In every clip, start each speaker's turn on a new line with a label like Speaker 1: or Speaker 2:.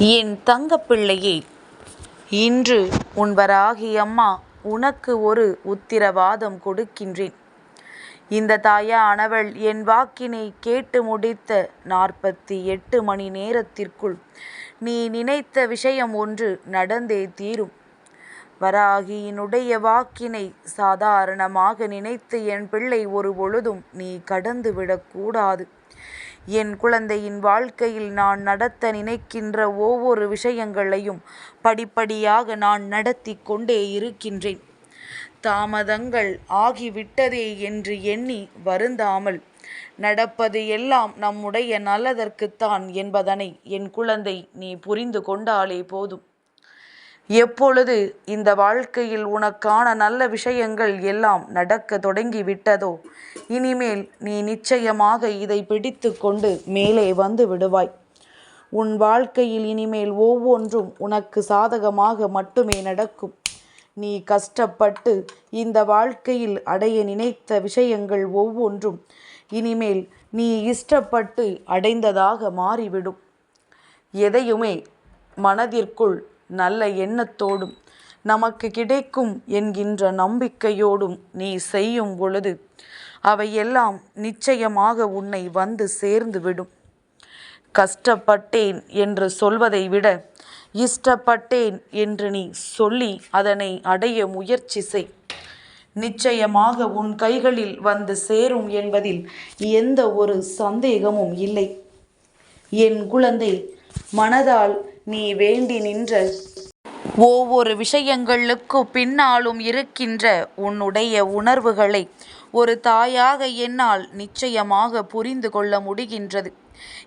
Speaker 1: என் தங்கப்பிள்ளையே இன்று உன் வராகி அம்மா உனக்கு ஒரு உத்திரவாதம் கொடுக்கின்றேன். இந்த தாயானவள் என் வாக்கினை கேட்டு முடித்த நாற்பத்தி எட்டு மணி நேரத்திற்குள் நீ நினைத்த விஷயம் ஒன்று நடந்தே தீரும். வராகியினுடைய வாக்கினை சாதாரணமாக நினைத்து என் பிள்ளை ஒரு பொழுதும் நீ கடந்து விடக்கூடாது என் குழந்தையின் வாழ்க்கையில் நான் நடத்த நினைக்கின்ற ஒவ்வொரு விஷயங்களையும் படிப்படியாக நான் நடத்தி கொண்டே இருக்கின்றேன். தாமதங்கள் ஆகிவிட்டதே என்று எண்ணி வருந்தாமல் நடப்பது எல்லாம் நம்முடைய நல்லதற்குத்தான் என்பதனை என் குழந்தை நீ புரிந்து கொண்டாலே போதும். எப்பொழுது இந்த வாழ்க்கையில் உனக்கான நல்ல விஷயங்கள் எல்லாம் நடக்க தொடங்கி விட்டதோ இனிமேல் நீ நிச்சயமாக இதை பிடித்து கொண்டு மேலே வந்து விடுவாய். உன் வாழ்க்கையில் இனிமேல் ஒவ்வொன்றும் உனக்கு சாதகமாக மட்டுமே நடக்கும். நீ கஷ்டப்பட்டு இந்த வாழ்க்கையில் அடைய நினைத்த விஷயங்கள் ஒவ்வொன்றும் இனிமேல் நீ இஷ்டப்பட்டு அடைந்ததாக மாறிவிடும். எதையுமே மனதிற்குள் நல்ல எண்ணத்தோடும் நமக்கு கிடைக்கும் என்கின்ற நம்பிக்கையோடும் நீ செய்யும் பொழுது அவையெல்லாம் நிச்சயமாக உன்னை வந்து சேர்ந்து விடும். கஷ்டப்பட்டேன் என்று சொல்வதை விட இஷ்டப்பட்டேன் என்று நீ சொல்லி அதனை அடைய முயற்சி செய். நிச்சயமாக உன் கைகளில் வந்து சேரும் என்பதில் எந்த ஒரு சந்தேகமும் இல்லை. என் குழந்தை மனதால் நீ வேண்டி நின்ற ஒவ்வொரு விஷயங்களுக்கு பின்னாலும் இருக்கின்ற உன்னுடைய உணர்வுகளை ஒரு தாயாக என்னால் நிச்சயமாக புரிந்து கொள்ள முடிகின்றது.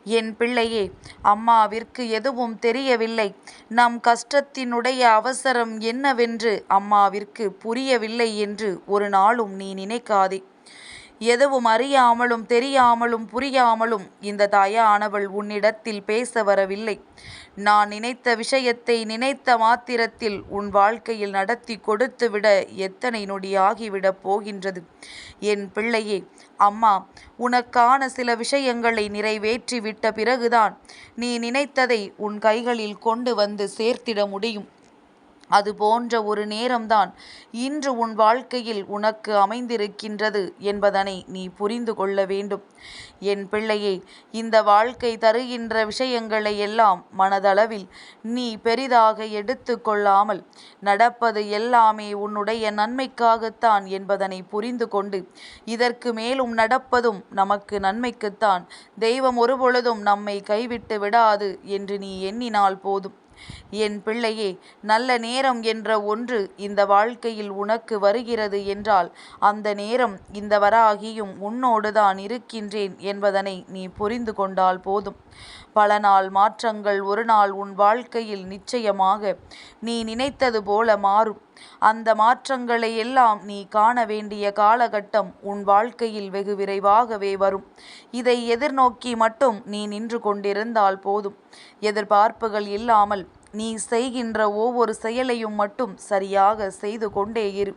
Speaker 1: என் பிள்ளையே அம்மாவிற்கு எதுவும் தெரியவில்லை. நம் கஷ்டத்தினுடைய அவசரம் என்னவென்று அம்மாவிற்கு புரியவில்லை என்று ஒரு நாளும் நீ நினைக்காதே. எதுவும் அறியாமலும் தெரியாமலும் புரியாமலும் இந்த தாயானவள் உன்னிடத்தில் பேச வரவில்லை. நான் நினைத்த விஷயத்தை நினைத்த மாத்திரத்தில் உன் வாழ்க்கையில் நடத்தி கொடுத்துவிட எத்தனை நொடியாகிவிடப் போகின்றது? என் பிள்ளையே அம்மா உனக்கான சில விஷயங்களை நிறைவேற்றி விட்ட பிறகுதான் நீ நினைத்ததை உன் கைகளில் கொண்டு வந்து சேர்த்திட முடியும். அது போன்ற ஒரு நேரம்தான் இன்று உன் வாழ்க்கையில் உனக்கு அமைந்திருக்கின்றது என்பதனை நீ புரிந்து கொள்ள வேண்டும். என் பிள்ளையே இந்த வாழ்க்கை தருகின்ற விஷயங்களை எல்லாம் மனதளவில் நீ பெரிதாக எடுத்து கொள்ளாமல் நடப்பது எல்லாமே உன்னுடைய நன்மைக்காகத்தான் என்பதனை புரிந்து கொண்டு இதற்கு மேலும் நடப்பதும் நமக்கு நன்மைக்குத்தான். தெய்வம் ஒருபொழுதும் நம்மை கைவிட்டு விடாது என்று நீ எண்ணினால் போதும். என் பிள்ளையே நல்ல நேரம் என்ற ஒன்று இந்த வாழ்க்கையில் உனக்கு வருகிறது என்றால் அந்த நேரம் இந்த வராகியும் உன்னோடுதான் இருக்கின்றேன் என்பதனை நீ புரிந்து கொண்டால் போதும். பல நாள் மாற்றங்கள் ஒரு நாள் உன் வாழ்க்கையில் நிச்சயமாக நீ நினைத்தது போல மாறும். அந்த மாற்றங்களை எல்லாம் நீ காண வேண்டிய காலகட்டம் உன் வாழ்க்கையில் வெகு விரைவாகவே வரும். இதை எதிர்நோக்கி மட்டும் நீ நின்று கொண்டிருந்தால் போதும். எதிர்பார்ப்புகள் இல்லாமல் நீ செய்கின்ற ஒவ்வொரு செயலையும் மட்டும் சரியாக செய்து கொண்டே இரு.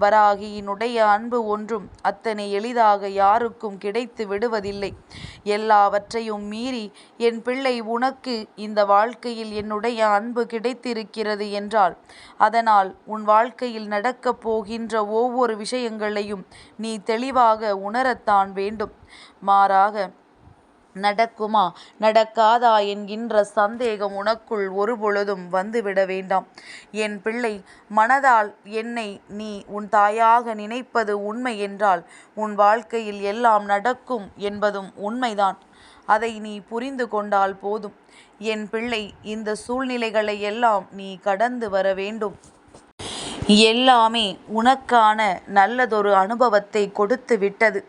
Speaker 1: வராகியினுடைய அன்பு ஒன்றும் அத்தனை எளிதாக யாருக்கும் கிடைத்து விடுவதில்லை. எல்லாவற்றையும் மீறி என் பிள்ளை உனக்கு இந்த வாழ்க்கையில் என்னுடைய அன்பு கிடைத்திருக்கிறது என்றால் அதனால் உன் வாழ்க்கையில் நடக்கப் போகின்ற ஒவ்வொரு விஷயங்களையும் நீ தெளிவாக உணரத்தான் வேண்டும். மாறாக நடக்குமா? நடக்காதா என்கின்ற சந்தேகம் உனக்குள் ஒருபொழுதும் வந்துவிட வேண்டாம். என் பிள்ளை மனதால் என்னை நீ உன் தாயாக நினைப்பது உண்மை என்றால் உன் வாழ்க்கையில் எல்லாம் நடக்கும் என்பதும் உண்மைதான். அதை நீ புரிந்து கொண்டால் போதும். என் பிள்ளை இந்த சூழ்நிலைகளை எல்லாம் நீ கடந்து வர வேண்டும். எல்லாமே உனக்கான நல்லதொரு அனுபவத்தை கொடுத்து விட்டது.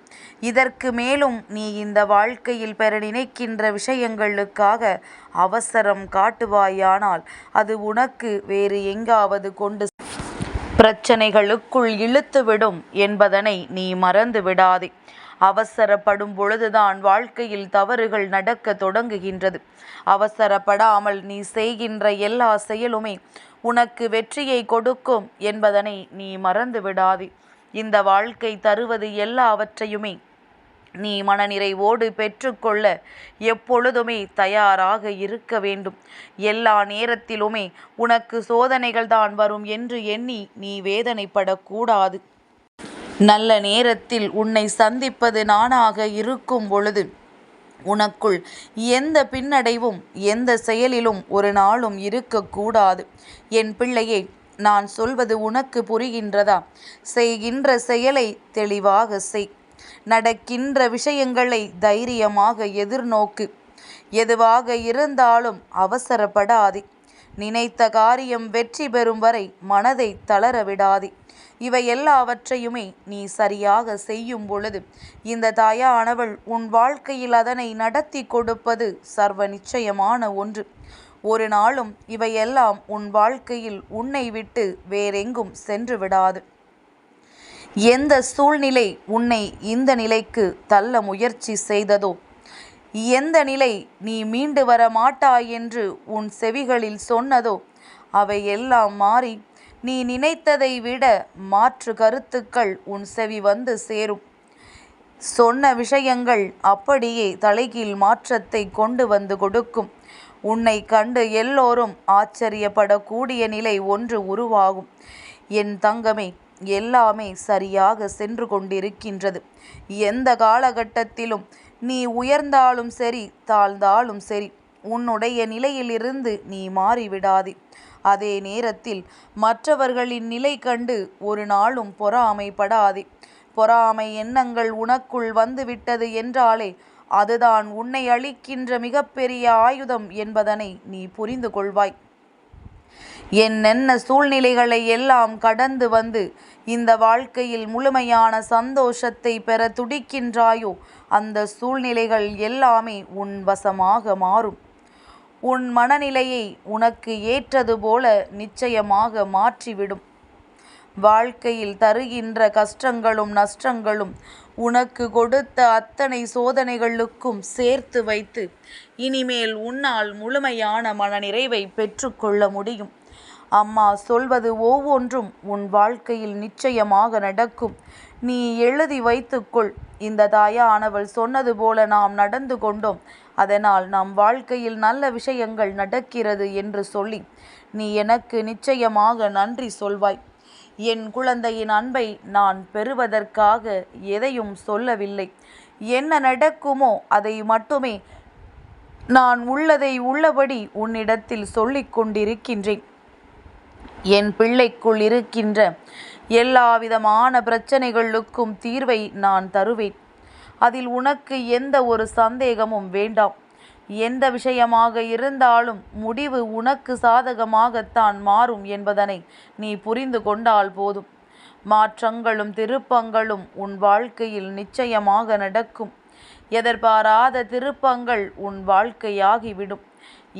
Speaker 1: இதற்கு மேலும் நீ இந்த வாழ்க்கையில் பெற நினைக்கின்ற விஷயங்களுக்காக அவசரம் காட்டுவாயானால் அது உனக்கு வேறு எங்காவது கொண்டு பிரச்சனைகளுக்குள் இழுத்துவிடும் என்பதனை நீ மறந்து விடாதே. அவசரப்படும் பொழுதுதான் வாழ்க்கையில் தவறுகள் நடக்க தொடங்குகின்றது. அவசரப்படாமல் நீ செய்கின்ற எல்லா செயலுமே உனக்கு வெற்றியை கொடுக்கும் என்பதனை நீ மறந்து விடாதே. இந்த வாழ்க்கை தருவது எல்லாவற்றையுமே நீ மனநிறைவோடு பெற்றுக்கொள்ள எப்பொழுதுமே தயாராக இருக்க வேண்டும். எல்லா நேரத்திலுமே உனக்கு சோதனைகள் தான் வரும் என்று எண்ணி நீ வேதனைப்படக்கூடாது. நல்ல நேரத்தில் உன்னை சந்திப்பது நானாக இருக்கும் பொழுது உனக்குள் எந்த பின்னடைவும் எந்த செயலிலும் ஒரு நாளும் இருக்கக்கூடாது. என் பிள்ளையே நான் சொல்வது உனக்கு புரிகின்றதா? செய்கின்ற செயலை தெளிவாக செய். நடக்கின்ற விஷயங்களை தைரியமாக எதிர்நோக்கு. எதுவாக இருந்தாலும் அவசரப்படாதே. நினைத்த காரியம் வெற்றி பெறும் வரை மனதை தளர விடாதே. இவை எல்லாவற்றையுமே நீ சரியாக செய்யும் பொழுது இந்த தாயானவள் உன் வாழ்க்கையில் அதனை நடத்தி கொடுப்பது சர்வ நிச்சயமான ஒன்று. ஒரு நாளும் இவையெல்லாம் உன் வாழ்க்கையில் உன்னை விட்டு வேறெங்கும் சென்று விடாது. எந்த சூழ்நிலை உன்னை இந்த நிலைக்கு தள்ள முயற்சி செய்ததோ? எந்த நிலை நீ மீண்டு வர மாட்டாய் என்று உன் செவிகளில் சொன்னதோ? அவை எல்லாம் மாறி நீ நினைத்ததை விட மாற்று கருத்துக்கள் உன் செவி வந்து சேரும். சொன்ன விஷயங்கள் அப்படியே தலைகீழ் மாற்றத்தை கொண்டு வந்து கொடுக்கும். உன்னை கண்டு எல்லோரும் ஆச்சரியப்படக்கூடிய நிலை ஒன்று உருவாகும். என் தங்கமே எல்லாமே சரியாக சென்று கொண்டிருக்கின்றது. எந்த காலகட்டத்திலும் நீ உயர்ந்தாலும் சரி தாழ்ந்தாலும் சரி உன்னுடைய நிலையிலிருந்து நீ மாறிவிடாதே. அதே நேரத்தில் மற்றவர்களின் நிலை கண்டு ஒரு நாளும் பொறாமைப்படாதே. பொறாமை எண்ணங்கள் உனக்குள் வந்துவிட்டது என்றாலே அதுதான் உன்னை அளிக்கின்ற மிகப்பெரிய ஆயுதம் என்பதனை நீ புரிந்து கொள்வாய். என்னென்ன சூழ்நிலைகளை எல்லாம் கடந்து வந்து இந்த வாழ்க்கையில் முழுமையான சந்தோஷத்தை பெற துடிக்கின்றாயோ அந்த சூழ்நிலைகள் எல்லாமே உன் வசமாக மாறும். உன் மனநிலையை உனக்கு ஏற்றது போல நிச்சயமாக மாற்றிவிடும். வாழ்க்கையில் தருகின்ற கஷ்டங்களும் நஷ்டங்களும் உனக்கு கொடுத்த அத்தனை சோதனைகளுக்கும் சேர்த்து வைத்து இனிமேல் உன்னால் முழுமையான மனநிறைவை பெற்றுக்கொள்ள முடியும். அம்மா சொல்வது ஒவ்வொன்றும் உன் வாழ்க்கையில் நிச்சயமாக நடக்கும். நீ எழுதி வைத்துக்கொள். இந்த தாயானவள் சொன்னது போல நாம் நடந்து கொண்டோம். அதனால் நம் வாழ்க்கையில் நல்ல விஷயங்கள் நடக்கிறது என்று சொல்லி நீ எனக்கு நிச்சயமாக நன்றி சொல்வாய். என் குழந்தையின் அன்பை நான் பெறுவதற்காக எதையும் சொல்லவில்லை. என்ன நடக்குமோ அதை மட்டுமே நான் உள்ளதை உள்ளபடி உன்னிடத்தில் சொல்லிக் கொண்டிருக்கின்றேன். என் பிள்ளைக்குள் இருக்கின்ற எல்லாவிதமான பிரச்சனைகளுக்கும் தீர்வை நான் தருவேன். அதில் உனக்கு எந்த ஒரு சந்தேகமும் வேண்டாம். எந்த விஷயமாக இருந்தாலும் முடிவு உனக்கு சாதகமாகத்தான் மாறும் என்பதனை நீ புரிந்து கொண்டால் போதும். மாற்றங்களும் திருப்பங்களும் உன் வாழ்க்கையில் நிச்சயமாக நடக்கும். எதிர்பாராத திருப்பங்கள் உன் வாழ்க்கையாகிவிடும்.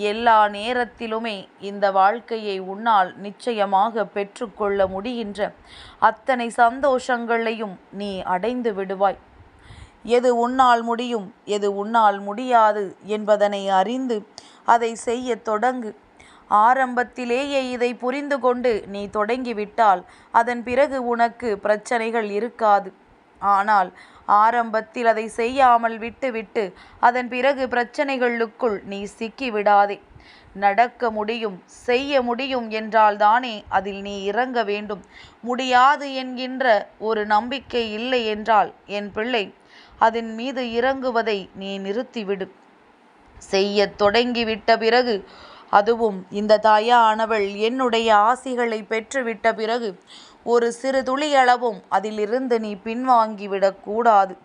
Speaker 1: எல்லா நேரத்திலுமே இந்த வாழ்க்கையை உன்னால் நிச்சயமாக பெற்றுக்கொள்ள முடிகின்ற அத்தனை சந்தோஷங்களையும் நீ அடைந்து விடுவாய். எது உன்னால் முடியும் எது உன்னால் முடியாது என்பதனை அறிந்து அதை செய்ய தொடங்கு. ஆரம்பத்திலேயே இதை புரிந்து கொண்டு நீ தொடங்கிவிட்டால் அதன் பிறகு உனக்கு பிரச்சனைகள் இருக்காது. ஆனால் ஆரம்பத்தில் அதை செய்யாமல் விட்டுவிட்டு அதன் பிறகு பிரச்சனைகளுக்குள் நீ சிக்கி விடாதே நடக்க முடியும் செய்ய முடியும் என்றால் தானே அதில் நீ இறங்க வேண்டும். முடியாது என்கின்ற ஒரு நம்பிக்கை இல்லை என்றால் என் பிள்ளை அதன் மீது இறங்குவதை நீ நிறுத்திவிடு. செய்ய தொடங்கிவிட்ட பிறகு அதுவும் இந்த தாயானவள் என்னுடைய ஆசிகளை பெற்றுவிட்ட பிறகு ஒரு சிறு துளியளவும் அதிலிருந்து நீ பின்வாங்கிவிடக் கூடாது.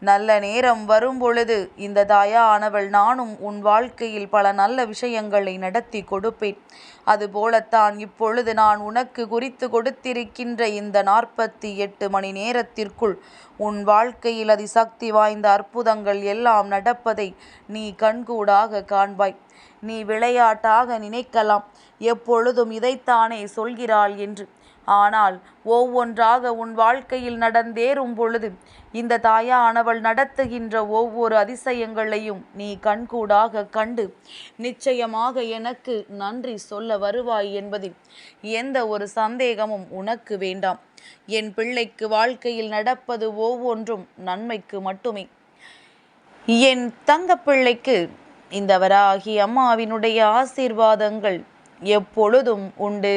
Speaker 1: நல்ல நேரம் வரும் பொழுது இந்த தாயானவள் நானும் உன் வாழ்க்கையில் பல நல்ல விஷயங்களை நடத்தி கொடுப்பேன். அதுபோலத்தான் இப்பொழுது நான் உனக்கு குறித்து கொடுத்திருக்கின்ற இந்த நாற்பத்தி எட்டு மணி நேரத்திற்குள் உன் வாழ்க்கையில் அதிசக்தி வாய்ந்த அற்புதங்கள் எல்லாம் நடப்பதை நீ கண்கூடாக காண்பாய். நீ விளையாட்டாக நினைக்கலாம். எப்பொழுதும் இதைத்தானே சொல்கிறாள் என்று ஆனால் ஒவ்வொன்றாக உன் வாழ்க்கையில் நடந்தேறும் பொழுது இந்த தாயானவள் நடத்துகின்ற ஒவ்வொரு அதிசயங்களையும் நீ கண்கூடாக கண்டு நிச்சயமாக எனக்கு நன்றி சொல்ல வருவாய் என்பதில் எந்த ஒரு சந்தேகமும் உனக்கு வேண்டாம். என் பிள்ளைக்கு வாழ்க்கையில் நடப்பது ஒவ்வொன்றும் நன்மைக்கு மட்டுமே. என் தங்கப்பிள்ளைக்கு இந்த வராகி அம்மாவினுடைய ஆசீர்வாதங்கள் எப்பொழுதும் உண்டு.